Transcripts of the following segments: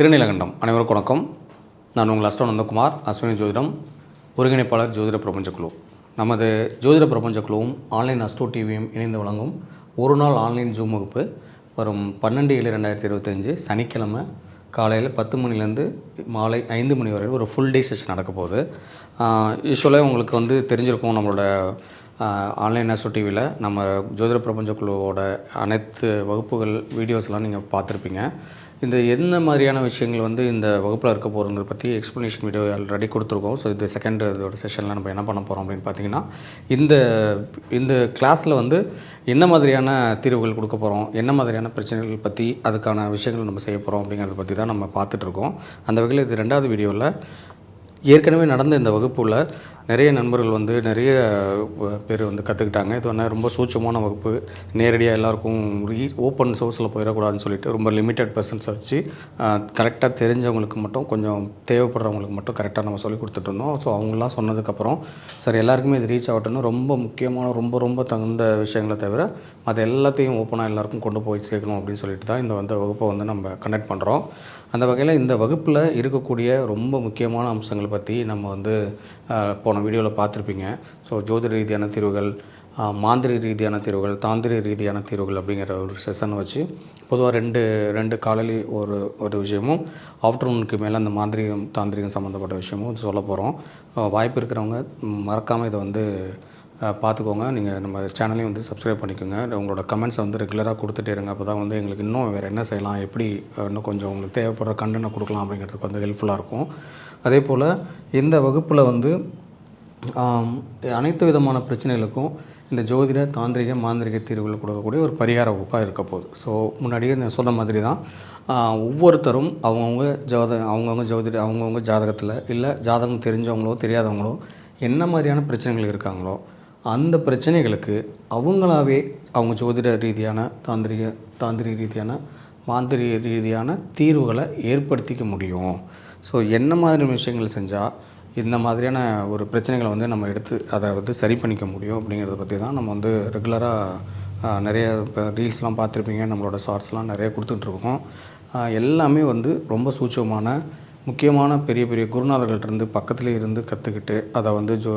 திருநீலகண்டம் அனைவருக்கும் வணக்கம். நான் உங்கள் அஸ்டோ நந்தகுமார் அஸ்வினி ஜோதிடம் ஒருங்கிணைப்பாளர் ஜோதிட பிரபஞ்ச குழு. நமது ஜோதிட பிரபஞ்ச குழுவும் ஆன்லைன் அஸ்டோ டிவியும் இணைந்து வழங்கும் ஒரு நாள் ஆன்லைன் ஜூம் வகுப்பு வரும் பன்னெண்டு ஏழு ரெண்டாயிரத்தி இருபத்தஞ்சு சனிக்கிழமை காலையில் பத்து மணிலேருந்து மாலை ஐந்து மணி வரை ஒரு ஃபுல் டே செஷன் நடக்க போகுது. யூஸ்வலாக உங்களுக்கு வந்து தெரிஞ்சிருக்கும் நம்மளோட ஆன்லைன் அஸ்டோ டிவியில் நம்ம ஜோதிட பிரபஞ்ச குழுவோட அனைத்து வகுப்புகள் வீடியோஸ்லாம் நீங்கள் பார்த்துருப்பீங்க. இந்த என்ன மாதிரியான விஷயங்கள் வந்து இந்த வகுப்பில் இருக்க போகிறத பற்றி எக்ஸ்ப்ளனேஷன் வீடியோ ஆல்ரெடி கொடுத்துருக்கோம். ஸோ இது செகண்ட் இதோட செஷனில் நம்ம என்ன பண்ண போகிறோம் அப்படின்னு பார்த்தீங்கன்னா இந்த இந்த கிளாஸில் வந்து என்ன மாதிரியான தீர்வுகள் கொடுக்க போகிறோம் என்ன மாதிரியான பிரச்சனைகள் பற்றி அதுக்கான விஷயங்கள் நம்ம செய்ய போகிறோம் அப்படிங்கிறத பற்றி தான் நம்ம பார்த்துட்ருக்கோம் அந்த வகையில் இது ரெண்டாவது வீடியோவில் ஏற்கனவே நடந்த இந்த வகுப்பில் நிறைய நண்பர்கள் வந்து நிறைய பேர் வந்து கற்றுக்கிட்டாங்க இது வந்து ரொம்ப சூட்சமான வகுப்பு. நேரடியாக எல்லாருக்கும் ஓப்பன் சோர்ஸில் போயிடக்கூடாதுன்னு சொல்லிட்டு ரொம்ப லிமிட்டட் பர்சன்ஸை வச்சு கரெக்டாக தெரிஞ்சவங்களுக்கு மட்டும் கொஞ்சம் தேவைப்படுறவங்களுக்கு மட்டும் கரெக்டாக நம்ம சொல்லி கொடுத்துட்ருந்தோம் ஸோ அவங்களாம் சொன்னதுக்கப்புறம் சரி எல்லாருக்குமே இது ரீச் ஆகட்டும்னு ரொம்ப முக்கியமான ரொம்ப ரொம்ப தகுந்த விஷயங்களை தவிர மற்ற எல்லாத்தையும் ஓப்பனாக எல்லாருக்கும் கொண்டு போய் சேர்க்கணும் அப்படின்னு சொல்லிட்டு தான் இந்த வந்து வகுப்பை வந்து நம்ம கண்டக்ட் பண்ணுறோம் அந்த வகையில் இந்த வகுப்பில் இருக்கக்கூடிய ரொம்ப முக்கியமான அம்சங்களை பற்றி நம்ம வந்து போன வீடியோவில் பார்த்துருப்பீங்க. ஸோ ஜோதிட ரீதியான தீர்வுகள் அஹ், மாந்திரிக ரீதியான தீர்வுகள் தாந்திரிக ரீதியான தீர்வுகள் அப்படிங்கிற ஒரு செஷனை வச்சு பொதுவாக ரெண்டு ரெண்டு காலையில் ஒரு ஒரு விஷயமும் ஆஃப்டர்நூனுக்கு மேலே அந்த மாந்திரிகம் தாந்திரிகம் சம்மந்தப்பட்ட விஷயமும் சொல்ல போகிறோம். வாய்ப்பு இருக்கிறவங்க மறக்காமல் இதை வந்து பார்த்துக்கோங்க. நீங்கள் நம்ம சேனலையும் வந்து சப்ஸ்கிரைப் பண்ணிக்கோங்க. உங்களோட கமெண்ட்ஸை வந்து ரெகுலராக கொடுத்துட்டே இருங்க. அப்போ தான் வந்து எங்களுக்கு இன்னும் வேறு என்ன செய்யலாம் எப்படி இன்னும் கொஞ்சம் உங்களுக்கு தேவைப்படுற கண்டனை கொடுக்கலாம் அப்படிங்கிறதுக்கு வந்து ஹெல்ப்ஃபுல்லாக இருக்கும். அதே போல் இந்த வகுப்பில் வந்து அனைத்து விதமான பிரச்சனைகளுக்கும் இந்த ஜோதிட தாந்திரிக மாந்திரிக தீர்வுகள் கொடுக்கக்கூடிய ஒரு பரிகார வகுப்பாக இருக்க போகுது. ஸோ முன்னாடியே நான் சொன்ன மாதிரி தான் ஒவ்வொருத்தரும் அவங்கவுங்க ஜோத அவங்கவுங்க ஜோதிட அவங்கவுங்க ஜாதகத்தில் இல்லை ஜாதகம் தெரிஞ்சவங்களோ தெரியாதவங்களோ என்ன மாதிரியான பிரச்சனைகள் இருக்காங்களோ அந்த பிரச்சனைகளுக்கு அவங்களாவே அவங்க ஜோதிட ரீதியான தாந்திரிக தாந்திரிக ரீதியான மாந்திரிக ரீதியான தீர்வுகளை ஏற்படுத்திக்க முடியும். ஸோ என்ன மாதிரி விஷயங்கள் செஞ்சால் இந்த மாதிரியான ஒரு பிரச்சனைகளை வந்து நம்ம எடுத்து அதை வந்து சரி பண்ணிக்க முடியும் அப்படிங்கிறத பற்றி தான் நம்ம வந்து ரெகுலராக நிறைய இப்போ ரீல்ஸ்லாம் பார்த்துருப்பீங்க நம்மளோட ஷார்ட்ஸ்லாம் நிறைய கொடுத்துட்ருக்கோம் எல்லாமே வந்து ரொம்ப சூட்சமான முக்கியமான பெரிய பெரிய குருநாதர்கள்ட்டருந்து பக்கத்துலேயே இருந்து கற்றுக்கிட்டு அதை வந்து ஜோ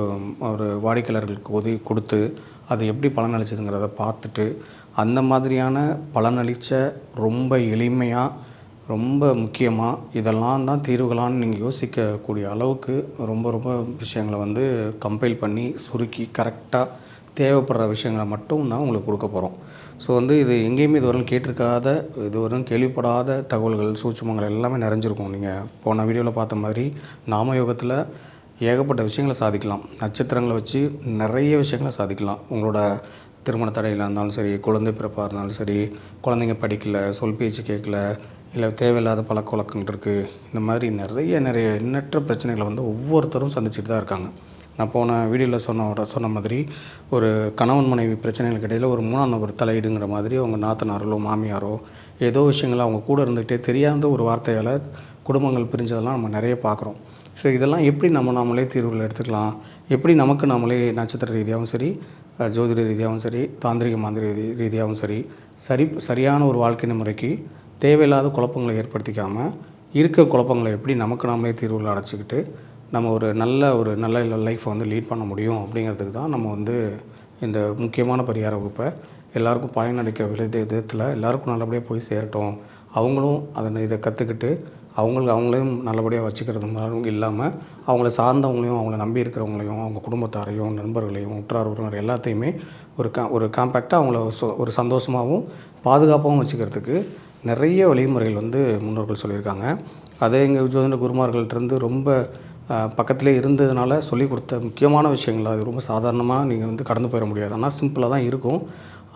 ஒரு வாடிக்கையாளர்களுக்கு உதவி கொடுத்து அது எப்படி பலனளிச்சதுங்கிறத பார்த்துட்டு அந்த மாதிரியான பலனளித்த ரொம்ப எளிமையாக ரொம்ப முக்கியமாக இதெல்லாம் தான் தீர்வுகளான்னு நீங்கள் யோசிக்கக்கூடிய அளவுக்கு ரொம்ப ரொம்ப விஷயங்களை வந்து கம்பைல் பண்ணி சுருக்கி கரெக்டாக தேவைப்படுற விஷயங்களை மட்டும் தான் உங்களுக்கு கொடுக்க போகிறோம் ஸோ வந்து இது எங்கேயுமே இதுவரையும் கேட்டிருக்காத இதுவரையும் கேள்விப்படாத தகவல்கள் சூட்சுமங்கள் எல்லாமே நிறைஞ்சிருக்கும். நீங்கள் போன வீடியோவில் பார்த்த மாதிரி நாம யோகத்தில் ஏகப்பட்ட விஷயங்களை சாதிக்கலாம். நட்சத்திரங்களை வச்சு நிறைய விஷயங்களை சாதிக்கலாம். உங்களோட திருமண தடையில் இருந்தாலும் சரி குழந்தை பிறப்பாக இருந்தாலும் சரி குழந்தைங்க படிக்கல சொல் பேச்சு கேட்கல இல்லை தேவையில்லாத பழக்க வழக்கங்கள் இருக்குது இந்த மாதிரி நிறைய நிறைய எண்ணற்ற பிரச்சனைகளை வந்து ஒவ்வொருத்தரும் சந்திச்சுட்டு தான் இருக்காங்க. நான் போன வீடியோவில் சொன்ன சொன்ன மாதிரி ஒரு கணவன் மனைவி பிரச்சனைகளுக்கு இடையில் ஒரு மூணாம் நபர் தலையிடுங்கிற மாதிரி அவங்க நாத்தனாரோ மாமியாரோ ஏதோ விஷயங்கள் அவங்க கூட இருந்துக்கிட்டே தெரியாத ஒரு வார்த்தையால் குடும்பங்கள் பிரிஞ்சதெல்லாம் நம்ம நிறைய பார்க்குறோம். ஸோ இதெல்லாம் எப்படி நம்ம நாமளே தீர்வுகள் எடுத்துக்கலாம்? எப்படி நமக்கு நாமளே நட்சத்திர ரீதியாகவும் சரி ஜோதிட ரீதியாகவும் சரி தாந்திரிக மாந்திரி ரீதியாகவும் சரி சரி சரியான ஒரு வாழ்க்கை முறைக்கு தேவையில்லாத குழப்பங்களை ஏற்படுத்திக்காமல் இருக்க குழப்பங்களை எப்படி நமக்கு நாமளே தீர்வுகள் அடைச்சிக்கிட்டு நம்ம ஒரு நல்ல ஒரு நல்ல லைஃப்பை வந்து லீட் பண்ண முடியும் அப்படிங்கிறதுக்கு தான் நம்ம வந்து இந்த முக்கியமான பரிகார வகுப்பை எல்லாருக்கும் பயனடைக்க வித விதத்தில் எல்லாருக்கும் நல்லபடியாக போய் சேரட்டும். அவங்களும் அதை இதை கற்றுக்கிட்டு அவங்களுக்கு அவங்களையும் நல்லபடியாக வச்சுக்கிறது மாதிரி இல்லாமல் அவங்கள சார்ந்தவங்களையும் அவங்கள நம்பி இருக்கிறவங்களையும் அவங்க குடும்பத்தாரையும் நண்பர்களையும் உற்றார் உறவினர் எல்லாத்தையுமே ஒரு கா ஒரு காம்பேக்டாக அவங்கள ஒரு சந்தோஷமாகவும் பாதுகாப்பாகவும் வச்சுக்கிறதுக்கு நிறைய வழிமுறைகள் வந்து முன்னோர்கள் சொல்லியிருக்காங்க. அதே எங்கள் ஜோதிட குருமார்கள்ட்டருந்து ரொம்ப அஹ், பக்கத்திலே இருந்ததுனால சொல்லி கொடுத்த முக்கியமான விஷயங்கள் அது ரொம்ப சாதாரணமாக நீங்கள் வந்து கடந்து போயிட முடியாது. ஆனால் சிம்பிளாக தான் இருக்கும்.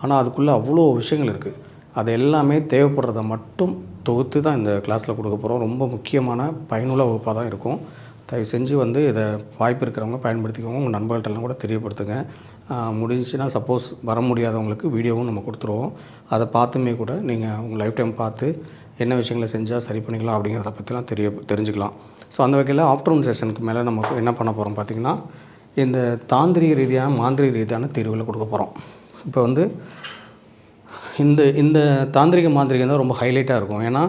ஆனால் அதுக்குள்ளே அவ்வளோ விஷயங்கள் இருக்குது அது எல்லாமே தேவைப்படுறத மட்டும் தொகுத்து தான் இந்த கிளாஸில் கொடுக்க போகிறோம் ரொம்ப முக்கியமான பயனுள்ள வகுப்பாக தான் இருக்கும். தயவு செஞ்சு வந்து இதை வாய்ப்பு இருக்கிறவங்க பயன்படுத்திக்கோங்க. உங்கள் நண்பர்கள்ட்டெல்லாம் கூட தெரியப்படுத்துங்க. முடிஞ்சுன்னா முடிஞ்சுச்சுன்னா சப்போஸ் வர முடியாதவங்களுக்கு வீடியோவும் நம்ம கொடுத்துருவோம். அதை பார்த்துமே கூட நீங்கள் உங்கள் லைஃப் டைம் பார்த்து என்ன விஷயங்களை செஞ்சால் சரி பண்ணிக்கலாம் அப்படிங்கிறத பற்றிலாம் தெரிய தெரிஞ்சுக்கலாம். ஸோ அந்த வகையில் ஆஃப்டர்நூன் செஷனுக்கு மேலே நம்ம என்ன பண்ண போகிறோம் பார்த்திங்கன்னா இந்த தாந்திரிக ரீதியான மாந்திரிக ரீதியான தீர்வுகளை கொடுக்க போகிறோம். இப்போ வந்து இந்த இந்த தாந்திரிக மாந்திரிகம் தான் ரொம்ப ஹைலைட்டாக இருக்கும். ஏன்னா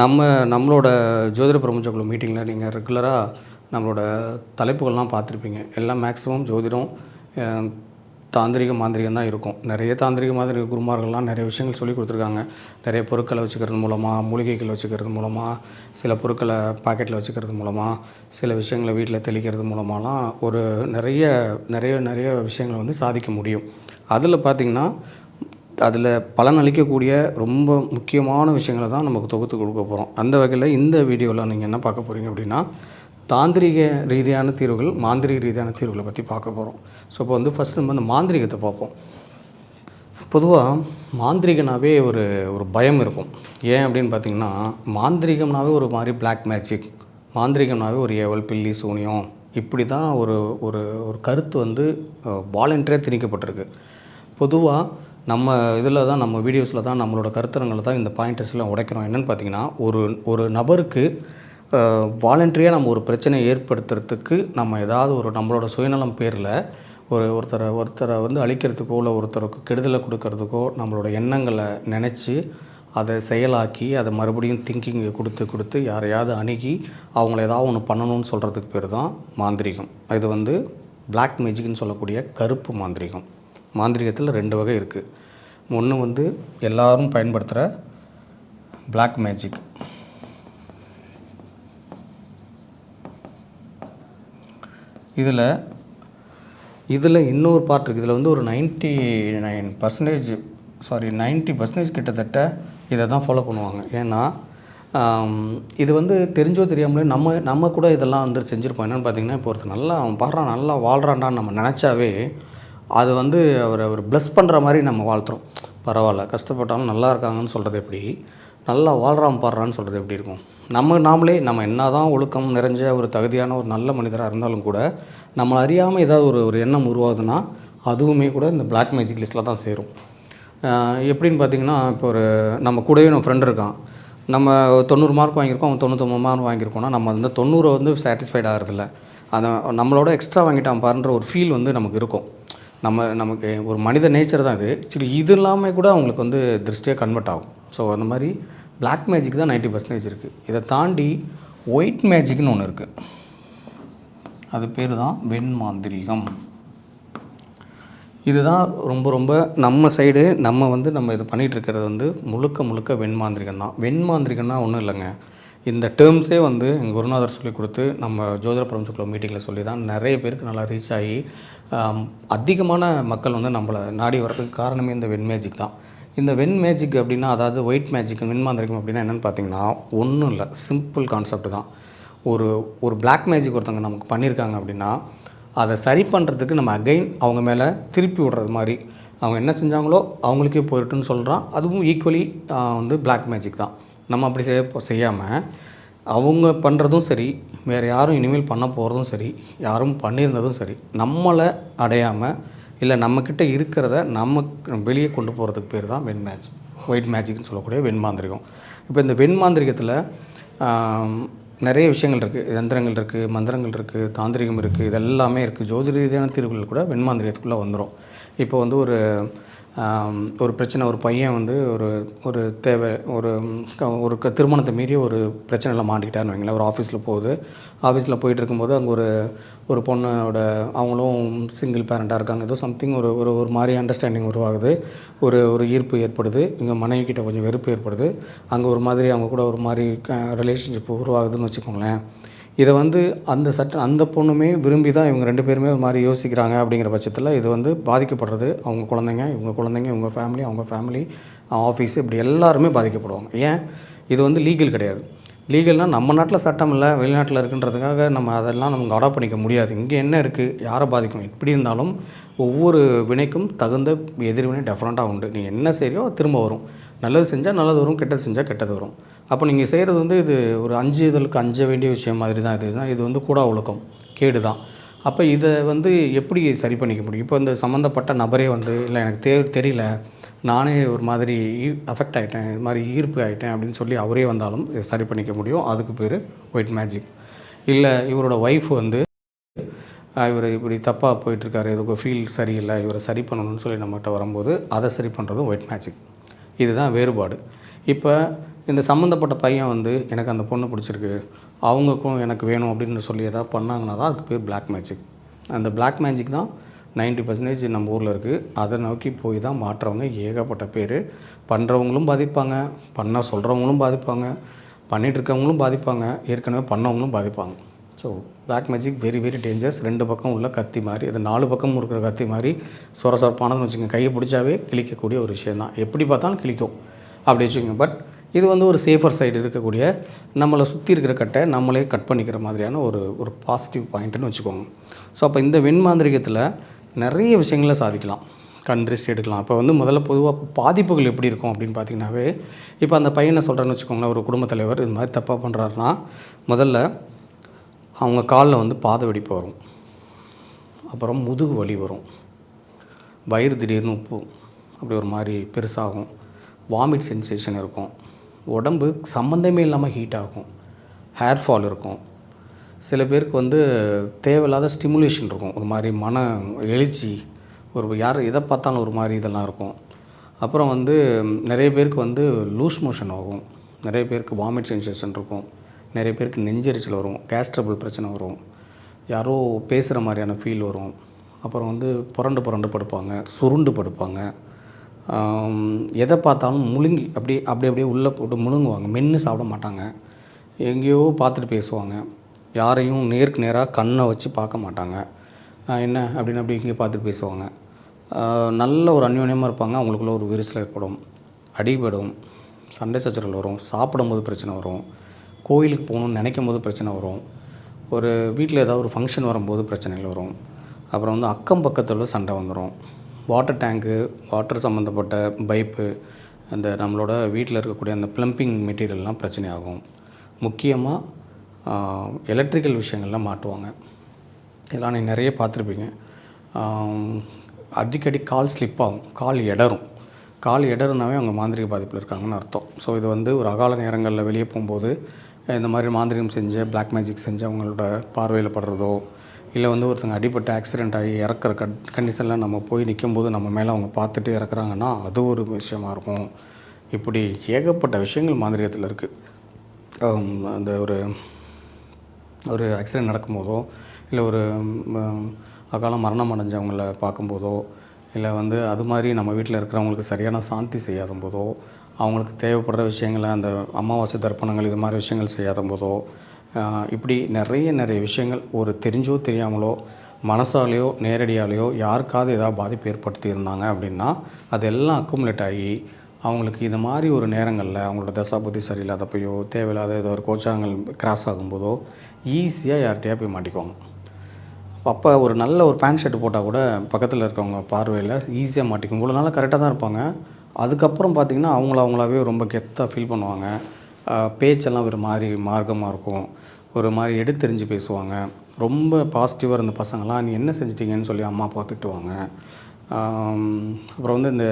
நம்ம நம்மளோட ஜோதிட பிரபஞ்ச குழு மீட்டிங்கில் நீங்கள் ரெகுலராக நம்மளோட தலைப்புகள்லாம் பார்த்துருப்பீங்க. எல்லாம் மேக்ஸிமம் ஜோதிடம் தாந்திரிக தாந்திரிகம் மாந்திரிகம் தான் இருக்கும். நிறைய தாந்திரிக மாந்திரிக குருமார்கள்லாம் நிறைய விஷயங்கள் சொல்லி கொடுத்துருக்காங்க. நிறைய பொருட்களை வச்சுக்கிறது மூலமாக மூலிகைகள் வச்சுக்கிறது மூலமாக சில பொருட்களை பாக்கெட்டில் வச்சுக்கிறது மூலமாக சில விஷயங்களை வீட்டில் தெளிக்கிறது மூலமாகலாம் ஒரு நிறைய நிறைய நிறைய விஷயங்களை வந்து சாதிக்க முடியும். அதில் பார்த்திங்கன்னா அதில் பலன் அளிக்கக்கூடிய ரொம்ப முக்கியமான விஷயங்களை தான் நமக்கு தொகுத்து கொடுக்க போகிறோம் அந்த வகையில் இந்த வீடியோவில் நீங்கள் என்ன பார்க்க போகிறீங்க அப்படின்னா தாந்திரிக ரீதியான தீர்வுகள் மாந்திரிக ரீதியான தீர்வுகளை பற்றி பார்க்க போகிறோம் ஸோ இப்போ வந்து ஃபஸ்ட் நம்ம அந்த மாந்திரிகத்தை பார்ப்போம். பொதுவாக மாந்திரிகனாவே ஒரு ஒரு பயம் இருக்கும். ஏன் அப்படின்னு பார்த்தீங்கன்னா மாந்திரிகம்னாவே ஒரு மாதிரி பிளாக் மேஜிக் மாந்திரிகம்னாவே ஒரு ஏவல் பில்லி சூனியம். இப்படி தான் ஒரு ஒரு ஒரு கருத்து வந்து வாலண்டியாக திணிக்கப்பட்டிருக்கு. பொதுவாக நம்ம இதில் தான் நம்ம வீடியோஸில் தான் நம்மளோட கருத்தரங்களை தான் இந்த பாயிண்டர்ஸ்லாம் உடைக்கிறோம். என்னென்னு பார்த்தீங்கன்னா ஒரு ஒரு நபருக்கு வாலண்டரியாக நம்ம ஒரு பிரச்சனையை ஏற்படுத்துறதுக்கு நம்ம ஏதாவது ஒரு நம்மளோட சுயநலம் பேரில் ஒரு ஒருத்தரை ஒருத்தரை வந்து அழிக்கிறதுக்கோ இல்லை ஒருத்தருக்கு கெடுதலை கொடுக்கறதுக்கோ நம்மளோட எண்ணங்களை நினச்சி அதை செயலாக்கி அதை மறுபடியும் திங்கிங்கை கொடுத்து கொடுத்து யாரையாவது அணுகி அவங்கள ஏதாவது ஒன்று பண்ணணும்னு சொல்கிறதுக்கு பேர் தான் மாந்திரீகம். இது வந்து பிளாக் மேஜிக்னு சொல்லக்கூடிய கருப்பு மாந்திரீகம். மாந்திரீகத்தில் ரெண்டு வகை இருக்குது ஒன்று வந்து எல்லாரும் பயன்படுத்துகிற பிளாக் மேஜிக் இதில் இதில் இன்னொரு பார்ட் இருக்குது இதில் வந்து ஒரு 99% நைன் பர்சன்டேஜ் சாரி 90% பர்சன்டேஜ் கிட்டத்தட்ட இதை தான் ஃபாலோ பண்ணுவாங்க. ஏன்னா இது வந்து தெரிஞ்சோ தெரியாமலே நம்ம நம்ம கூட இதெல்லாம் வந்து செஞ்சுருப்போம். என்னென்னு பார்த்தீங்கன்னா இப்போ ஒருத்தர் நல்லா அவன் பாடுறான் நல்லா வாழ்கிறான்டான்னு நம்ம நினச்சாவே அது வந்து அவரை ஒரு ப்ளஸ் பண்ணுற மாதிரி நம்ம வாழ்த்துறோம். பரவாயில்ல கஷ்டப்பட்டாலும் நல்லா இருக்காங்கன்னு சொல்கிறது எப்படி? நல்லா வாழ்கிறான் பாடுறான்னு சொல்கிறது எப்படி இருக்கும்? நம்ம நாமளே நம்ம என்ன தான் ஒழுக்கம் நிறைஞ்ச ஒரு தகுதியான ஒரு நல்ல மனிதராக இருந்தாலும் கூட நம்மளை அறியாமல் ஏதாவது ஒரு ஒரு எண்ணம் உருவாகுதுன்னா அதுவுமே கூட இந்த பிளாக் மேஜிக் லிஸ்ட்டில் தான் சேரும். எப்படின்னு பார்த்தீங்கன்னா இப்போ ஒரு நம்ம கூடவே நம்ம ஃப்ரெண்ட் இருக்கான். நம்ம தொண்ணூறு மார்க் வாங்கியிருக்கோம் அவன் தொண்ணூத்தொம்பது மார்க் வாங்கியிருக்கோம்னா நம்ம அந்த தொண்ணூறை வந்து சாட்டிஸ்ஃபைட் ஆகிறதில்ல. அதை நம்மளோட எக்ஸ்ட்ரா வாங்கிட்டான் பாருன்ற ஒரு ஃபீல் வந்து நமக்கு இருக்கும். நம்ம நமக்கு ஒரு மனித நேச்சர் தான் இது. சரி இது இல்லாமல் கூட அவங்களுக்கு வந்து திருஷ்டியாக கன்வெர்ட் ஆகும். ஸோ அந்த மாதிரி பிளாக் மேஜிக் தான் 90% பர்சன்டேஜ் இருக்குது இதை தாண்டி ஒயிட் மேஜிக்னு ஒன்று இருக்குது அது பேர் தான் வெண் மாந்திரிகம் இதுதான் ரொம்ப ரொம்ப நம்ம சைடு நம்ம வந்து நம்ம இது பண்ணிகிட்ருக்கிறது வந்து முழுக்க முழுக்க வெண்மாந்திரிகம் தான். வெண்மாந்திரிகம்னா ஒன்றும் இல்லைங்க. இந்த டேர்ம்ஸே வந்து எங்கள் குருநாதர் சொல்லி கொடுத்து நம்ம ஜோதிட பிரபஞ்ச மீட்டிங்கில் சொல்லி தான் நிறைய பேருக்கு நல்லா ரீச் ஆகி அதிகமான மக்கள் வந்து நம்மளை நாடி வர்றதுக்கு காரணமே இந்த வெண் மேஜிக் தான். இந்த வெண் மேஜிக் அப்படின்னா அதாவது ஒயிட் மேஜிக் வெண்மாந்திரிகம் அப்படின்னா என்னென்னு பார்த்தீங்கன்னா ஒன்றும் இல்லை. சிம்பிள் கான்செப்ட் தான். ஒரு ஒரு பிளாக் மேஜிக் ஒருத்தவங்க நமக்கு பண்ணியிருக்காங்க அப்படின்னா அதை சரி பண்ணுறதுக்கு நம்ம அகைன் அவங்க மேலே திருப்பி விடுறது மாதிரி. அவங்க என்ன செஞ்சாங்களோ அவங்களுக்கே போயிட்டுன்னு சொல்கிறான் அதுவும் ஈக்குவலி வந்து பிளாக் மேஜிக் தான். நம்ம அப்படி செய்ய செய்யாமல் அவங்க பண்ணுறதும் சரி வேறு யாரும் இனிமேல் பண்ண போகிறதும் சரி யாரும் பண்ணியிருந்ததும் சரி நம்மளை அடையாமல் இல்லை நம்மக்கிட்ட இருக்கிறத நம்ம வெளியே கொண்டு போகிறதுக்கு பேர் தான் வெண் மேஜிக். ஒயிட் மேஜிக்னு சொல்லக்கூடிய வெண்மாந்திரிகம் இப்போ இந்த வெண்மாந்திரிகத்தில் நிறைய விஷயங்கள் இருக்குது யந்திரங்கள் இருக்குது மந்திரங்கள் இருக்குது தாந்திரிகம் இருக்குது இதெல்லாமே இருக்குது ஜோதிட ரீதியான தீர்வுகள் கூட வெண்மாந்திரியத்துக்குள்ளே வந்துடும் இப்போ வந்து ஒரு ஒரு பிரச்சனை ஒரு பையன் வந்து ஒரு ஒரு தேவை ஒரு க- ஒரு க- திருமணத்தை மீறி ஒரு பிரச்சனையில் மாட்டிக்கிட்டாருன்னு வைங்களேன். ஒரு ஆஃபீஸில் போகுது. ஆஃபீஸில் போயிட்டு இருக்கும்போது அங்கே ஒரு ஒரு பொண்ணோட அவங்களும் சிங்கிள் பேரண்ட்டாக இருக்காங்க. ஏதோ சம்திங் ஒரு ஒரு ஒரு மாதிரி அண்டர்ஸ்டாண்டிங் உருவாகுது. ஒரு ஒரு ஈர்ப்பு ஏற்படுது. இங்கே மனைவி கிட்ட கொஞ்சம் வெறுப்பு ஏற்படுது. அங்கே ஒரு மாதிரி அவங்க கூட ஒரு மாதிரி ரிலேஷன்ஷிப் உருவாகுதுன்னு வச்சுக்கோங்களேன். இதை வந்து அந்த சட்ட அந்த பொண்ணுமே விரும்பி தான் இவங்க ரெண்டு பேருமே ஒரு மாதிரி யோசிக்கிறாங்க அப்படிங்கிற பட்சத்தில் இது வந்து பாதிக்கப்படுறது. அவங்க குழந்தைங்க இவங்க குழந்தைங்க இவங்க ஃபேமிலி அவங்க ஃபேமிலி ஆஃபீஸ் இப்படி எல்லாருமே பாதிக்கப்படுவாங்க. ஏன்? இது வந்து லீகல் கிடையாது. லீகல்னால் நம்ம நாட்டில் சட்டம் இல்லை வெளிநாட்டில் இருக்குன்றதுக்காக நம்ம அதெல்லாம் நம்ம அடாப்ட் பண்ணிக்க முடியாது. இங்கே என்ன இருக்குது யாரை பாதிக்கும்? எப்படி இருந்தாலும் ஒவ்வொரு வினைக்கும் தகுந்த எதிர்வினை டெஃபரெண்ட்டாக உண்டு. நீங்கள் என்ன செய்றியோ திரும்ப வரும். நல்லது செஞ்சால் நல்லது வரும் கெட்டது செஞ்சால் கெட்டது வரும். அப்போ நீங்கள் செய்கிறது வந்து இது ஒரு அஞ்சு இதழுக்கு அஞ்ச வேண்டிய விஷயம் மாதிரி தான் இது. இது வந்து கூட ஒழுக்கம் கேடு தான். அப்போ இதை வந்து எப்படி சரி பண்ணிக்க முடியும்? இப்போ இந்த சம்மந்தப்பட்ட நபரே வந்து இல்லை எனக்கு தெ தெரியல நானே ஒரு மாதிரி அஃபெக்ட் ஆகிட்டேன் இது மாதிரி ஈர்ப்பு ஆகிட்டேன் அப்படின்னு சொல்லி அவரே வந்தாலும் சரி பண்ணிக்க முடியும். அதுக்கு பேர் ஒயிட் மேஜிக் இல்லை இவரோட ஒய்ஃப் வந்து இவர் இப்படி தப்பாக போயிட்டுருக்காரு எதுக்கு ஃபீல் சரியில்லை இவரை சரி பண்ணணும்னு சொல்லி நம்மகிட்ட வரும்போது அதை சரி பண்ணுறதும் ஒயிட் மேஜிக் இதுதான் வேறுபாடு. இப்போ இந்த சம்மந்தப்பட்ட பையன் வந்து எனக்கு அந்த பொண்ணு பிடிச்சிருக்கு அவங்களுக்கும் எனக்கு வேணும் அப்படின்னு சொல்லி எதாவது பண்ணாங்கன்னா தான் அதுக்கு பேர் பிளாக் மேஜிக் அந்த பிளாக் மேஜிக் தான் 90% பர்சன்டேஜ் நம்ம ஊரில் இருக்குது அதை நோக்கி போய் தான் மாற்றவங்க ஏகப்பட்ட பேர். பண்ணுறவங்களும் பாதிப்பாங்க. பண்ண சொல்கிறவங்களும் பாதிப்பாங்க. பண்ணிட்டு இருக்கவங்களும் பாதிப்பாங்க. ஏற்கனவே பண்ணவங்களும் பாதிப்பாங்க. So black magic very very dangers ரெண்டு பக்கம் உள்ள கத்தி மாதிரி அது நாலு பக்கம் இருக்கிற கத்தி மாதிரி சொரசொரப்பானதுன்னு வச்சுக்கோங்க. கையை பிடிச்சாவே கிழிக்கக்கூடிய ஒரு விஷயம் தான். எப்படி பார்த்தாலும் கிழிக்கும். அப்படி வச்சுக்கோங்க. பட் இது வந்து ஒரு சேஃபர் சைடு இருக்கக்கூடிய நம்மளை சுற்றி இருக்கிற கட்டை நம்மளே கட் பண்ணிக்கிற மாதிரியான ஒரு ஒரு பாசிட்டிவ் பாயிண்ட்டுன்னு வச்சுக்கோங்க. ஸோ அப்போ இந்த வெண்மாந்திரிகத்தில் நிறைய விஷயங்களை சாதிக்கலாம். கண்ட்ரிஸ்ட் எடுக்கலாம். அப்போ வந்து முதல்ல பொதுவாக பாதிப்புகள் எப்படி இருக்கும் அப்படின்னு பார்த்தீங்கன்னாவே இப்போ அந்த பையனை சொல்கிறேன்னு வச்சுக்கோங்களேன் ஒரு குடும்பத் தலைவர் இது மாதிரி தப்பாக பண்ணுறாருன்னா முதல்ல அவங்க காலில் வந்து பாத வெடிப்பு வரும். அப்புறம் முதுகு வலி வரும். வயிறு திடீர்னு உப்பு அப்படி ஒரு மாதிரி பெருசாகும். வாமிட் சென்சேஷன் இருக்கும். உடம்பு சம்மந்தமே இல்லாமல் ஹீட் ஆகும். ஹேர் ஃபால் இருக்கும். சில பேருக்கு வந்து தேவையில்லாத ஸ்டிமுலேஷன் இருக்கும். ஒரு மாதிரி மன எழுச்சி ஒரு யார் எதை பார்த்தாலும் ஒரு மாதிரி இதெல்லாம் இருக்கும். அப்புறம் வந்து நிறைய பேருக்கு வந்து லூஸ் மோஷன் ஆகும். நிறைய பேருக்கு வாமிட் சென்சேஷன் இருக்கும். நிறைய பேருக்கு நெஞ்செரிச்சல் வரும். கேஸ் ட்ரபிள் பிரச்சனை வரும். யாரோ பேசுகிற மாதிரியான ஃபீல் வரும். அப்புறம் வந்து புரண்டு புரண்டு படுப்பாங்க சுருண்டு படுப்பாங்க. எதை பார்த்தாலும் முழுங்கி அப்படி அப்படி அப்படியே உள்ளே போட்டு முழுங்குவாங்க. மென்று சாப்பிட மாட்டாங்க. எங்கேயோ பார்த்துட்டு பேசுவாங்க. யாரையும் நேருக்கு நேராக கண்ணை வச்சு பார்க்க மாட்டாங்க. என்ன அப்படின்னு அப்படி இங்கே பார்த்துட்டு பேசுவாங்க. நல்ல ஒரு அந்யோன்யமாக இருப்பாங்க. அவங்களுக்குள்ள ஒரு விரிசல் ஏற்படும். அடிபடும். சண்டை சச்சரவுகள் வரும். சாப்பிடும்போது பிரச்சனை வரும். கோயிலுக்கு போகணும்னு நினைக்கும் போது பிரச்சனை வரும். ஒரு வீட்டில் ஏதாவது ஒரு ஃபங்க்ஷன் வரும்போது பிரச்சனைகள் வரும். அப்புறம் வந்து அக்கம் பக்கத்தில் சண்டை வந்துடும் வாட்டர் டேங்க்கு வாட்டர் சம்மந்தப்பட்ட பைப்பு அந்த நம்மளோட வீட்டில் இருக்கக்கூடிய அந்த ப்ளம்பிங் மெட்டீரியல்லாம் பிரச்சனை ஆகும் முக்கியமாக எலக்ட்ரிக்கல் விஷயங்கள்லாம் மாட்டுவாங்க. இதெல்லாம் நீங்கள் நிறைய பார்த்துருப்பீங்க. அடிக்கடி கால் ஸ்லிப் ஆகும். கால் இடரும் கால் இடருனாவே அவங்க மாந்திரிக பாதிப்பில் இருக்காங்கன்னு அர்த்தம். ஸோ இது வந்து ஒரு அகால நேரங்களில் வெளியே போகும்போது இந்த மாதிரி மாந்திரிகம் செஞ்சு பிளாக் மேஜிக் செஞ்சு அவங்களோட பார்வையில் படுறதோ இல்லை வந்து ஒருத்தங்க அடிபட்டு ஆக்சிடென்ட் ஆகி இறக்குற கட் கண்டிஷனில் நம்ம போய் நிற்கும்போது நம்ம மேலே அவங்க பார்த்துட்டு இறக்குறாங்கன்னா அது ஒரு விஷயமா இருக்கும். இப்படி ஏகப்பட்ட விஷயங்கள் மாந்திரிகத்தில் இருக்குது அந்த ஒரு ஒரு ஆக்சிடென்ட் நடக்கும்போதோ இல்லை ஒரு ம், அகால மரணம் அடைஞ்சவங்கள பார்க்கும்போதோ இல்லை வந்து அது மாதிரி நம்ம வீட்டில் இருக்கிறவங்களுக்கு சரியான சாந்தி செய்யாத போதோ அவங்களுக்கு தேவைப்படுற விஷயங்களை அந்த அமாவாசை தர்ப்பணங்கள் இது மாதிரி விஷயங்கள் செய்யாத போதோ இப்படி நிறைய நிறைய விஷயங்கள் ஒரு தெரிஞ்சோ தெரியாமலோ மனசாலேயோ நேரடியாலேயோ யாருக்காவது ஏதாவது பாதிப்பு ஏற்படுத்தி இருந்தாங்க அப்படின்னா அதெல்லாம் அக்குமுலேட் ஆகி அவங்களுக்கு இது மாதிரி ஒரு நேரங்களில் அவங்களோட தசாபுத்தி சரியில்லாதப்பையோ தேவையில்லாத ஏதோ ஒரு கோச்சாரங்கள் கிராஸ் ஆகும்போதோ ஈஸியாக யார்கிட்டயா போய் மாட்டிக்குவாங்க. அப்போ ஒரு நல்ல ஒரு பேண்ட் ஷர்ட் போட்டால் கூட பக்கத்தில் இருக்கவங்க பார்வையில் ஈஸியாக மாட்டிக்கும். இவ்வளோ நாளாக கரெக்டாக தான் இருப்பாங்க. அதுக்கப்புறம் பார்த்திங்கன்னா அவங்கள அவங்களாவே ரொம்ப கெத்தாக ஃபீல் பண்ணுவாங்க. பேச்செல்லாம் ஒரு மாதிரி மார்க்கமாக இருக்கும். ஒரு மாதிரி எடுத்தெறிஞ்சு பேசுவாங்க. ரொம்ப பாசிட்டிவாக இருந்த பசங்களாம் நீ என்ன செஞ்சிட்டீங்கன்னு சொல்லி அம்மா அப்பா திட்டுவாங்க. அப்புறம் வந்து இந்த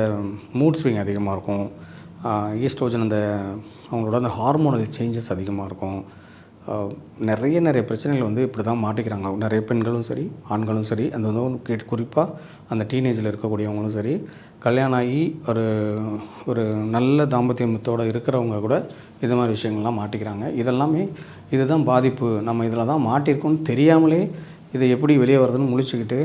மூட் ஸ்விங் அதிகமாக இருக்கும். ஈஸ்ட்ரோஜன் அந்த அவங்களோட அந்த ஹார்மோனல் சேஞ்சஸ் அதிகமாக இருக்கும். நிறைய நிறைய பிரச்சனைகள் வந்து இப்படி தான் மாட்டிக்கிறாங்க. நிறைய பெண்களும் சரி ஆண்களும் சரி அந்த வந்து கேட்டு குறிப்பாக அந்த டீனேஜில் இருக்கக்கூடியவங்களும் சரி கல்யாணம் ஆகி ஒரு ஒரு நல்ல தாம்பத்தியத்தோடு இருக்கிறவங்க கூட இது மாதிரி விஷயங்கள்லாம் மாட்டிக்கிறாங்க. இதெல்லாமே இதுதான் பாதிப்பு. நம்ம இதில் தான் மாட்டியிருக்கோம்னு தெரியாமலே இதை எப்படி வெளியே வருதுன்னு முழிச்சுக்கிட்டு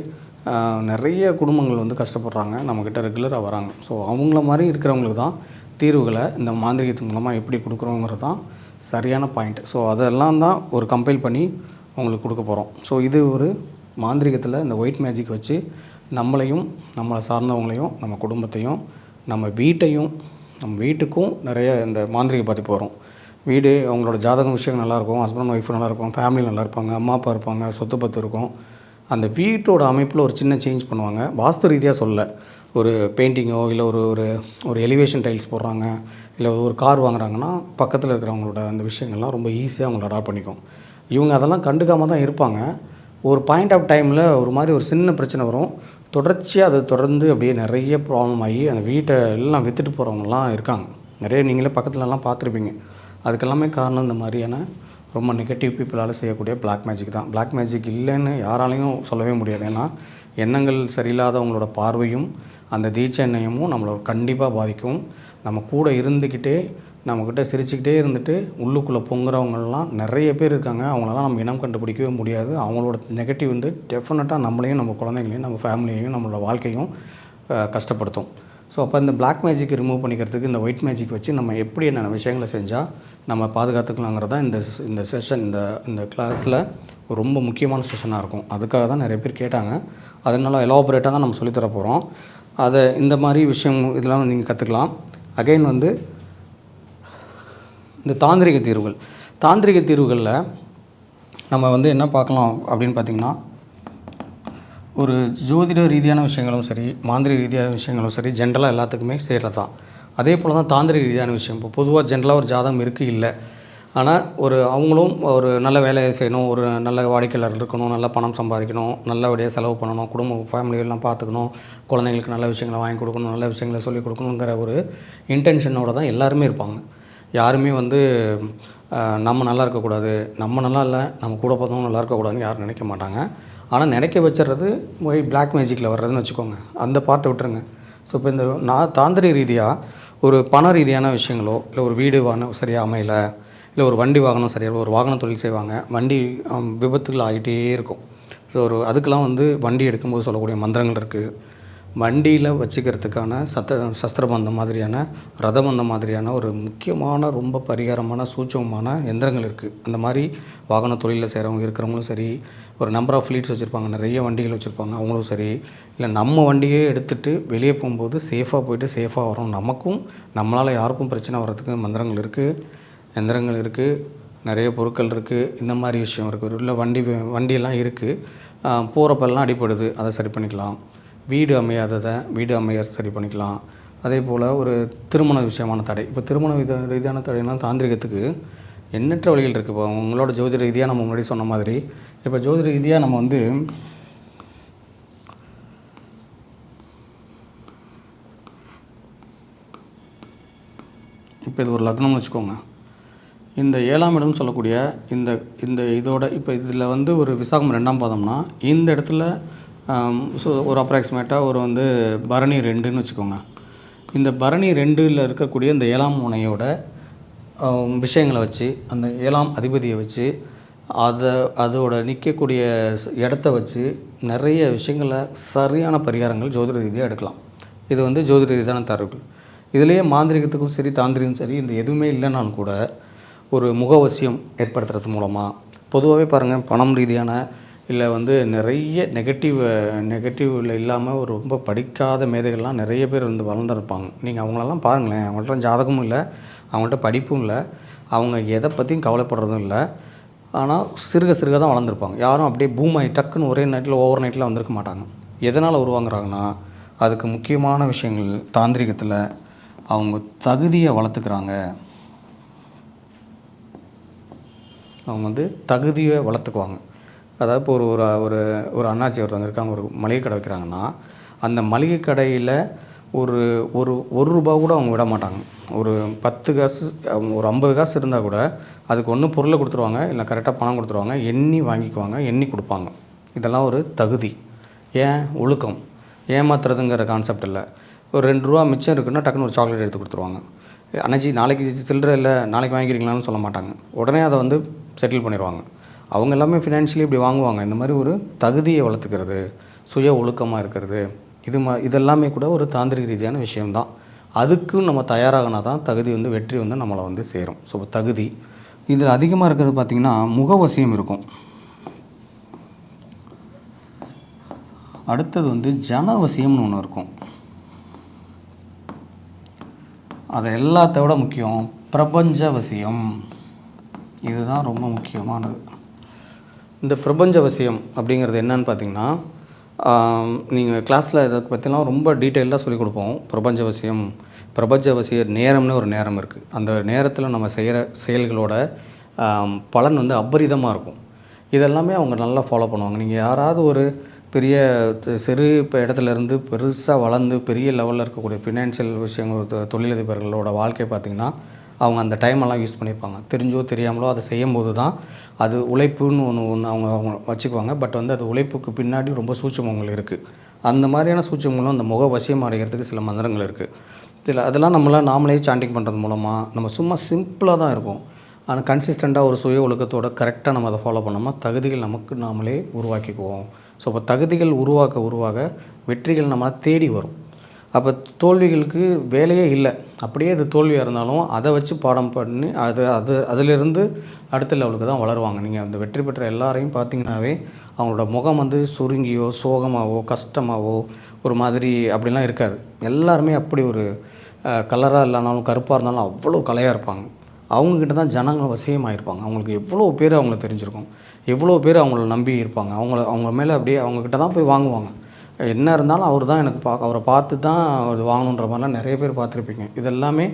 நிறைய குடும்பங்கள் வந்து கஷ்டப்படுறாங்க. நம்மக்கிட்ட ரெகுலராக வராங்க. ஸோ அவங்கள மாதிரி இருக்கிறவங்களுக்கு தான் தீர்வுகளை இந்த மாந்திரிகத்து மூலமாக எப்படி கொடுக்குறோங்கிறது தான் சரியான பாயிண்ட் ஸோ அதெல்லாம் தான் ஒரு கம்பைல் பண்ணி அவங்களுக்கு கொடுக்க போகிறோம் ஸோ இது ஒரு மாந்திரிகத்தில் இந்த ஒயிட் மேஜிக் வச்சு நம்மளையும் நம்மளை சார்ந்தவங்களையும் நம்ம குடும்பத்தையும் நம்ம வீட்டையும் நம்ம வீட்டுக்கும் நிறைய இந்த மாந்திரிக பாதிப்பு வரும். வீடு அவங்களோட ஜாதகம் விஷயம் நல்லாயிருக்கும் ஹஸ்பண்ட் ஒய்ஃப் நல்லாயிருக்கும் ஃபேமிலி நல்லா இருப்பாங்க அம்மா அப்பா இருப்பாங்க சொத்து பத்து இருக்கும். அந்த வீட்டோட அமைப்பில் ஒரு சின்ன சேஞ்ச் பண்ணுவாங்க. வாஸ்து ரீதியாக சொல்ல ஒரு பெயிண்டிங்கோ இல்லை ஒரு ஒரு ஒரு எலிவேஷன் டைல்ஸ் போடுறாங்க. இல்லை ஒரு கார் வாங்குறாங்கன்னா பக்கத்தில் இருக்கிறவங்களோட அந்த விஷயங்கள்லாம் ரொம்ப ஈஸியாக அவங்கள அடாப்ட் பண்ணிக்கும். இவங்க அதெல்லாம் கண்டுக்காமல் தான் இருப்பாங்க. ஒரு பாயிண்ட் ஆஃப் டைமில் ஒரு மாதிரி ஒரு சின்ன பிரச்சனை வரும். தொடர்ச்சியாக அது தொடர்ந்து அப்படியே நிறைய ப்ராப்ளம் ஆகி அந்த வீட்டை எல்லாம் விற்றுட்டு போகிறவங்கலாம் இருக்காங்க. நிறைய நீங்களே பக்கத்துலலாம் பார்த்துருப்பீங்க. அதுக்கெல்லாமே காரணம் இந்த மாதிரியான ரொம்ப நெகட்டிவ் பீப்புளால் செய்யக்கூடிய பிளாக் மேஜிக் தான். பிளாக் மேஜிக் இல்லைன்னு யாராலையும் சொல்லவே முடியாது. ஏன்னா எண்ணங்கள் சரியில்லாதவங்களோட பார்வையும் அந்த தீட்ச எண்ணையமும் நம்மளை கண்டிப்பாக பாதிக்கும். நம்ம கூட இருந்துக்கிட்டே நம்மக்கிட்ட சிரிச்சுக்கிட்டே இருந்துட்டு உள்ளுக்குள்ளே பொங்குறவங்கலாம் நிறைய பேர் இருக்காங்க. அவங்களெல்லாம் நம்ம இனம் கண்டுபிடிக்கவே முடியாது. அவங்களோட நெகட்டிவ் வந்து டெஃபினட்டாக நம்மளையும் நம்ம குழந்தைங்களையும் நம்ம ஃபேமிலியையும் நம்மளோட வாழ்க்கையும் கஷ்டப்படுத்தும். ஸோ அப்போ இந்த பிளாக் மேஜிக் ரிமூவ் பண்ணிக்கிறதுக்கு இந்த ஒயிட் மேஜிக் வச்சு நம்ம எப்படி என்னென்ன விஷயங்களை செஞ்சால் நம்ம பாதுகாத்துக்கலாங்கிறது தான் இந்த இந்த செஷன் இந்த இந்த கிளாஸில் ரொம்ப முக்கியமான செஷனாக இருக்கும். அதுக்காக தான் நிறைய பேர் கேட்டாங்க. அதனால எலாபரேட்டாக தான் நம்ம சொல்லித்தர போகிறோம் அதை இந்த மாதிரி விஷயம் இதெல்லாம் நீங்கள் கற்றுக்கலாம் அகைன் வந்து இந்த தாந்திரிக தீர்வுகள். தாந்திரிக தீர்வுகளில் நம்ம வந்து என்ன பார்க்கலாம் அப்படின்னு பார்த்திங்கன்னா ஒரு ஜோதிட ரீதியான விஷயங்களும் சரி மாந்திரிக ரீதியான விஷயங்களும் சரி ஜென்ரலாக எல்லாத்துக்குமே செய்கிறது தான் அதே போல் தான் தாந்திரிக ரீதியான விஷயம். இப்போ பொதுவாக ஜென்ரலாக ஒரு ஜாதகம் இருக்குது இல்லை. ஆனால் ஒரு அவங்களும் ஒரு நல்ல வேலையை செய்யணும் ஒரு நல்ல வாடிக்கையாளர் இருக்கணும் நல்ல பணம் சம்பாதிக்கணும் நல்லபடியாக செலவு பண்ணணும் குடும்ப ஃபேமிலிகள்லாம் பார்த்துக்கணும் குழந்தைங்களுக்கு நல்ல விஷயங்களை வாங்கி கொடுக்கணும் நல்ல விஷயங்களை சொல்லிக் கொடுக்கணுங்கிற ஒரு இன்டென்ஷனோட தான் எல்லாருமே இருப்பாங்க. யாருமே வந்து நம்ம நல்லா இருக்கக்கூடாது நம்ம நல்லா இல்லை நம்ம கூட பார்த்தவங்க நல்லா இருக்கக்கூடாதுன்னு யாரும் நினைக்க மாட்டாங்க. ஆனால் நினைக்க வச்சிடுறது போய் பிளாக் மேஜிக்கில் வர்றதுன்னு வச்சுக்கோங்க. அந்த பார்ட்டை விட்டுருங்க. ஸோ இப்போ இந்த நான் தாந்திரிக ரீதியாக ஒரு பண ரீதியான விஷயங்களோ இல்லை ஒரு வீடு சரியாக அமையலை இல்லை ஒரு வண்டி வாகனம் சரியாக ஒரு வாகன தொழில் செய்வாங்க. வண்டி விபத்துகள் ஆகிட்டே இருக்கும். ஸோ ஒரு அதுக்கெலாம் வந்து வண்டி எடுக்கும்போது சொல்லக்கூடிய மந்திரங்கள் இருக்குது வண்டியில் வச்சுக்கிறதுக்கான சத்த சஸ்திரபந்தம் மாதிரியான ரதபந்தம் மாதிரியான ஒரு முக்கியமான ரொம்ப பரிகாரமான சூட்சமமான எந்திரங்கள் இருக்குது அந்த மாதிரி வாகன தொழிலில் செய்கிறவங்க இருக்கிறவங்களும் சரி ஒரு நம்பர் ஆஃப் ஃப்ளீட்ஸ் வச்சுருப்பாங்க நிறைய வண்டிகள் வச்சுருப்பாங்க அவங்களும் சரி. இல்லை நம்ம வண்டியே எடுத்துகிட்டு வெளியே போகும்போது சேஃபாக போயிட்டு சேஃபாக வரோம். நமக்கும் நம்மளால் யாருக்கும் பிரச்சனை வர்றதுக்கு மந்திரங்கள் இருக்குது எந்திரங்கள் இருக்குது நிறைய பொருட்கள் இருக்குது இந்த மாதிரி விஷயம் இருக்குது உள்ள வண்டி வண்டியெல்லாம் இருக்குது போகிறப்பெல்லாம் அடிப்படுது அதை சரி பண்ணிக்கலாம். வீடு அமையாததை வீடு அமைய சரி பண்ணிக்கலாம். அதே போல் ஒரு திருமண விஷயமான தடை. இப்போ திருமண வித ரீதியான தடைனா தாந்திரிகத்துக்கு எண்ணற்ற வழிகள் இருக்குது இப்போ உங்களோட ஜோதிட ரீதியாக நம்ம முன்னாடி சொன்ன மாதிரி இப்போ ஜோதிட ரீதியாக நம்ம வந்து இப்போ இது ஒரு லக்னம்னு வச்சுக்கோங்க. இந்த ஏழாம் இடம் சொல்லக்கூடிய இந்த இந்த இதோட இப்போ இதில் வந்து ஒரு விசாகம் ரெண்டாம் பாதம்னா இந்த இடத்துல ஸோ ஒரு அப்ராக்சிமேட்டாக ஒரு வந்து பரணி ரெண்டுன்னு வச்சுக்கோங்க. இந்த பரணி ரெண்டில் இருக்கக்கூடிய இந்த ஏழாம் முனையோட விஷயங்களை வச்சு அந்த ஏழாம் அதிபதியை வச்சு அதை அதோட நிற்கக்கூடிய இடத்த வச்சு நிறைய விஷயங்களை சரியான பரிகாரங்கள் ஜோதிட ரீதியாக எடுக்கலாம். இது வந்து ஜோதிட ரீதியான தரவுகள். இதுலேயே மாந்திரிகத்துக்கும் சரி தாந்திரிகம் சரி இந்த எதுவுமே இல்லைனாலும் கூட ஒரு முகவசியம் ஏற்படுத்துறது மூலமாக பொதுவாகவே பாருங்கள் பணம் ரீதியான இல்லை வந்து நிறைய நெகட்டிவ் நெகட்டிவில் இல்லாமல் ஒரு ரொம்ப படிக்காத மேதைகள்லாம் நிறைய பேர் வந்து வளர்ந்துருப்பாங்க. நீங்கள் அவங்களெல்லாம் பாருங்களேன் அவங்கள்ட்ட ஜாதகமும் இல்லை அவங்கள்ட்ட படிப்பும் இல்லை அவங்க எதை பற்றியும் கவலைப்படுறதும் இல்லை. ஆனால் சிறுக சிறுக தான் வளர்ந்துருப்பாங்க. யாரும் அப்படியே பூமாயி டக்குன்னு ஒரே நைட்டில் ஓவர் நைட்டில் வந்திருக்க மாட்டாங்க. எதனால் உருவாங்குறாங்கன்னா அதுக்கு முக்கியமான விஷயங்கள் தாந்திரிகத்தில் அவங்க தகுதியை வளர்த்துக்கிறாங்க. அவங்க வந்து தகுதியை வளர்த்துக்குவாங்க. அதாவது இப்போ ஒரு ஒரு ஒரு ஒரு அண்ணாச்சி ஒருத்தவங்க இருக்காங்க ஒரு மளிகை கடை வைக்கிறாங்கன்னா அந்த மளிகை கடையில் ஒரு ஒரு ஒரு ரூபா கூட அவங்க விட மாட்டாங்க. ஒரு பத்து காசு ஒரு ஐம்பது காசு இருந்தால் கூட அதுக்கு ஒன்று பொருளை கொடுத்துருவாங்க இல்லை கரெக்டாக பணம் கொடுத்துருவாங்க எண்ணி வாங்கிக்குவாங்க எண்ணி கொடுப்பாங்க. இதெல்லாம் ஒரு தகுதி. ஏன்? ஒழுக்கம். ஏமாத்துறதுங்கிற கான்செப்ட் இல்லை. ஒரு ரெண்டு ரூபா மிச்சம் இருக்குன்னா டக்குன்னு ஒரு சாக்லேட் எடுத்து கொடுத்துருவாங்க. அண்ணாச்சி நாளைக்கு சில்லற இல்லை நாளைக்கு வாங்கிக்கிறீங்களான்னு சொல்ல மாட்டாங்க. உடனே அதை வந்து செட்டில் பண்ணிடுவாங்க அவங்க எல்லாமே ஃபினான்ஷியலி இப்படி வாங்குவாங்க. இந்த மாதிரி ஒரு தகுதியை வளர்த்துக்கிறது சுய ஒழுக்கமாக இருக்கிறது இது மா இதெல்லாமே கூட ஒரு தாந்திரிக ரீதியான விஷயம்தான். அதுக்கும் நம்ம தயாராகினா தான் தகுதி வந்து வெற்றி வந்து நம்மளை வந்து சேரும். ஸோ தகுதி. இதில் அதிகமாக இருக்கிறது பார்த்திங்கன்னா முகவசியம் இருக்கும். அடுத்தது வந்து ஜனவசியம்னு ஒன்று இருக்கும். அதை எல்லாத்த விட முக்கியம். பிரபஞ்சவசியம். இதுதான் ரொம்ப முக்கியமானது. இந்த பிரபஞ்ச வசியம் அப்படிங்கிறது என்னன்னு பார்த்தீங்கன்னா நீங்கள் கிளாஸில் இதை பற்றிலாம் ரொம்ப டீட்டெயிலாக சொல்லிக் கொடுப்போம். பிரபஞ்ச விஷயம் பிரபஞ்ச வசிய நேரம்னு ஒரு நேரம் இருக்குது அந்த நேரத்தில் நம்ம செய்கிற செயல்களோட பலன் வந்து அபரிதமாக இருக்கும். இதெல்லாமே அவங்க நல்லா ஃபாலோ பண்ணுவாங்க. நீங்கள் யாராவது ஒரு பெரிய சிறு இப்போ இடத்துல இருந்து பெருசாக வளர்ந்து பெரிய லெவலில் இருக்கக்கூடிய ஃபினான்ஷியல் விஷயங்கள் தொ- தொழிலதிபர்களோட வாழ்க்கை பார்த்திங்கன்னா அவங்க அந்த டைமெல்லாம் யூஸ் பண்ணியிருப்பாங்க. தெரிஞ்சோ தெரியாமலோ அதை செய்யும்போது தான் அது உழைப்புன்னு ஒன்று ஒன்று அவங்க அவங்க வச்சுக்குவாங்க. பட் வந்து அது உழைப்புக்கு பின்னாடி ரொம்ப சூட்சமங்கள் இருக்குது அந்த மாதிரியான சூட்சமங்களும் அந்த முக வசியம் அடைகிறதுக்கு சில மந்திரங்கள் இருக்குது சில அதெல்லாம் நம்மளாம் நாமளே சாண்டிங் பண்ணுறது மூலமாக நம்ம சும்மா சிம்பிளாக தான் இருக்கும். ஆனால் கன்சிஸ்டண்ட்டாக ஒரு சுய ஒழுக்கத்தோட கரெக்டாக நம்ம அதை ஃபாலோ பண்ணோம்னா தகுதிகள் நமக்கு நாமளே உருவாக்கிக்குவோம். ஸோ இப்போ தகுதிகள் உருவாக்க உருவாக வெற்றிகள் நம்மளை தேடி வரும். அப்போ தோல்விகளுக்கு வேலையே இல்லை. அப்படியே அது தோல்வியாக இருந்தாலும் அதை வச்சு பாடம் பண்ணி அது அது அதிலிருந்து அடுத்த லெவலுக்கு தான் வளருவாங்க. நீங்கள் அந்த வெற்றி பெற்ற எல்லாரையும் பார்த்தீங்கன்னாவே அவங்களோட முகம் வந்து சுருங்கியோ சோகமாகவோ கஷ்டமாகவோ ஒரு மாதிரி அப்படிலாம் இருக்காது. எல்லாருமே அப்படி ஒரு கலராக இல்லைனாலும் கருப்பாக இருந்தாலும் அவ்வளோ கலையாக இருப்பாங்க. அவங்கக்கிட்ட தான் ஜனங்கள் வசியமாயிருப்பாங்க. அவங்களுக்கு எவ்வளோ பேர் அவங்கள தெரிஞ்சிருக்கும். எவ்வளோ பேர் அவங்கள நம்பி இருப்பாங்க. அவங்கள அவங்க மேலே அப்படியே அவங்கக்கிட்ட தான் போய் வாங்குவாங்க. என்ன இருந்தாலும் அவர் தான் எனக்கு பா அவரை பார்த்து தான் அது வாங்கணுன்ற மாதிரிலாம் நிறைய பேர் பார்த்துருப்பீங்க. இதெல்லாமே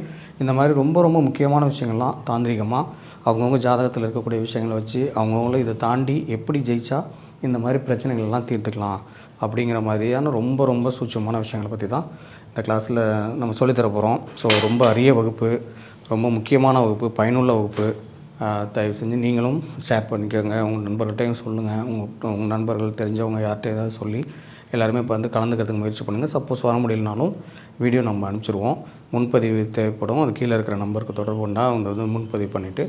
இந்த மாதிரி ரொம்ப ரொம்ப முக்கியமான விஷயங்கள்லாம் தாந்திரிகமாக அவங்கவுங்க ஜாதகத்தில் இருக்கக்கூடிய விஷயங்களை வச்சு அவங்கவுங்களும் இதை தாண்டி எப்படி ஜெயிச்சா இந்த மாதிரி பிரச்சனைகள் எல்லாம் தீர்த்துக்கலாம் அப்படிங்கிற மாதிரியான ரொம்ப ரொம்ப சூட்சமான விஷயங்களை பற்றி தான் இந்த கிளாஸில் நம்ம சொல்லித்தர போகிறோம் ஸோ ரொம்ப அரிய வகுப்பு ரொம்ப முக்கியமான வகுப்பு பயனுள்ள வகுப்பு. தயவு செஞ்சு நீங்களும் ஷேர் பண்ணிக்கோங்க. உங்கள் நண்பர்கள்ட்டையும் சொல்லுங்கள் உங்கள் உங்கள் நண்பர்கள் தெரிஞ்சவங்க யார்கிட்ட ஏதாவது சொல்லி எல்லாருமே இப்போ வந்து கலந்துக்கிறதுக்கு முயற்சி பண்ணுங்கள் சப்போஸ் வர முடியலனாலும் வீடியோ நம்ம அனுப்பிச்சிருவோம். முன்பதிவு தேவைப்படும். அது கீழே இருக்கிற நம்பருக்கு தொடர்பு கொண்டா அவங்க வந்து முன்பதிவு பண்ணிவிட்டு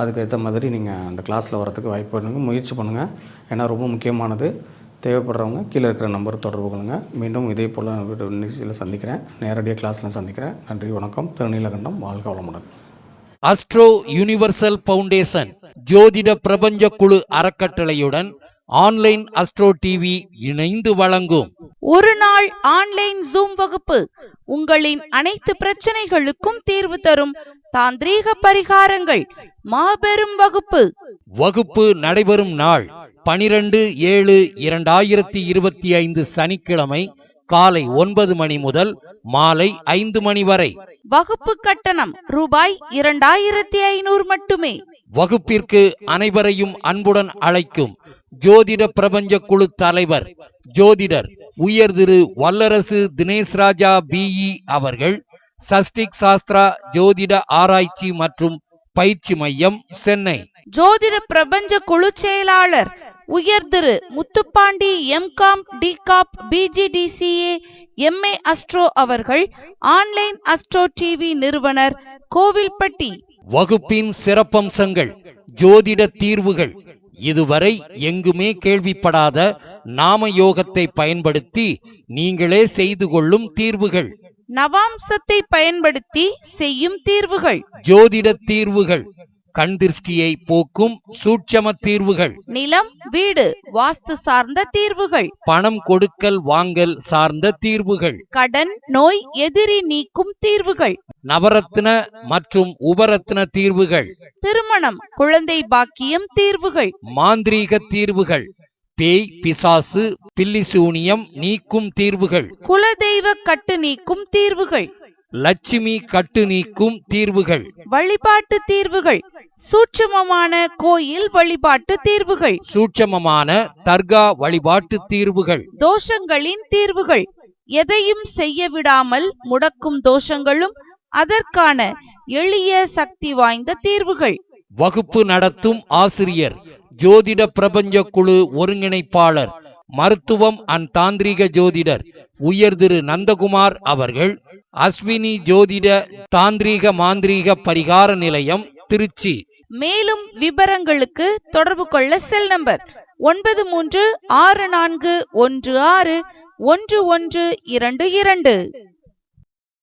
அதுக்கேற்ற மாதிரி நீங்கள் அந்த கிளாஸில் வரதுக்கு வாய்ப்பு பண்ணுங்கள் முயற்சி பண்ணுங்கள் ஏன்னா ரொம்ப முக்கியமானது. தேவைப்படுறவங்க கீழே இருக்கிற நம்பர் தொடர்பு கொள்ளுங்கள் மீண்டும் இதே போல் நிகழ்ச்சியில் சந்திக்கிறேன். நேரடியாக கிளாஸில் சந்திக்கிறேன். நன்றி வணக்கம். திருநீலகண்டம். வாழ்க வளமுடன். அஸ்ட்ரோ யூனிவர்சல் பவுண்டேஷன் ஜோதிட பிரபஞ்ச குழு அறக்கட்டளையுடன் ஆன்லைன் அஸ்ட்ரோ டிவி இணைந்து வழங்கும். ஒரு நாள் ஆன்லைன் ஜூம் வகுப்பு உங்களின் அனைத்து பிரச்சனைகளுக்கும் தீர்வு தரும் தாந்திரீக பரிகாரங்கள் மாபெரும் வகுப்பு. வகுப்பு நடைபெறும் நாள் பனிரெண்டு ஏழு இரண்டாயிரத்தி இருபத்தி ஐந்து சனிக்கிழமை காலை ஒன்பது மணி முதல் மாலை ஐந்து மணி வரை. வகுப்பு கட்டணம் ரூபாய் இரண்டாயிரத்தி ஐநூறு மட்டுமே. வகுப்பிற்கு அனைவரையும் அன்புடன் அழைக்கும் ஜோதிட பிரபஞ்ச குழு தலைவர் ஜோதிடர் உயர் திரு வல்லரசு தினேஷ் ராஜா பிஇ அவர்கள் சஷ்டிக் சாஸ்திரா ஜோதிட ஆராய்ச்சி மற்றும் பயிற்சி மையம் சென்னை. ஜோதிட பிரபஞ்ச குழு செயலாளர் உயர் திரு முத்துப்பாண்டி எம்காம் டிகாப் பிஜிடிசிஏ எம்ஏ அஸ்ட்ரோ அவர்கள் ஆன்லைன் அஸ்ட்ரோ டிவி நிறுவனர் கோவில்பட்டி. வகுப்பின் சிறப்பம்சங்கள் ஜோதிட தீர்வுகள் இதுவரை எங்குமே கேள்விப்படாத நாம யோகத்தை பயன்படுத்தி நீங்களே செய்து கொள்ளும் தீர்வுகள். நவாம்சத்தை பயன்படுத்தி செய்யும் தீர்வுகள். ஜோதிட தீர்வுகள். கண் திருஷ்டியை போக்கும் சூட்சம தீர்வுகள். நிலம் வீடு வாஸ்து சார்ந்த தீர்வுகள். பணம் கொடுக்கல் வாங்கல் சார்ந்த தீர்வுகள். கடன் நோய் எதிரி நீக்கும் தீர்வுகள். நவரத்ன மற்றும் உபரத்ன தீர்வுகள். திருமணம் குழந்தை பாக்கியம் தீர்வுகள். மாந்திரீக தீர்வுகள். பேய் பிசாசு பில்லிசூனியம் நீக்கும் தீர்வுகள். குலதெய்வ கட்டு நீக்கும் தீர்வுகள். லட்சுமி கட்டு நீக்கும் தீர்வுகள். வழிபாட்டு தீர்வுகள். சூட்சுமமான கோயில் வழிபாட்டு தீர்வுகள். சூட்சமமான தர்கா வழிபாட்டு தீர்வுகள். தோஷங்களின் தீர்வுகள். எதையும் செய்ய விடாமல் முடக்கும் தோஷங்களும் அதற்கான எளிய சக்தி வாய்ந்த தீர்வுகள். வகுப்பு நடத்தும் ஆசிரியர் ஜோதிட பிரபஞ்ச குழு ஒருங்கிணைப்பாளர் மருத்துவம் அண்ட் தாந்திரிக ஜோதிடர் உயர் திரு நந்தகுமார் அவர்கள் அஸ்வினி ஜோதிட தாந்திரீக மாந்திரீக பரிகார நிலையம் திருச்சி. மேலும் விவரங்களுக்கு தொடர்பு கொள்ள செல் நம்பர் ஒன்பது மூன்று ஆறு நான்கு ஒன்று ஆறு ஒன்று ஒன்று இரண்டு இரண்டு.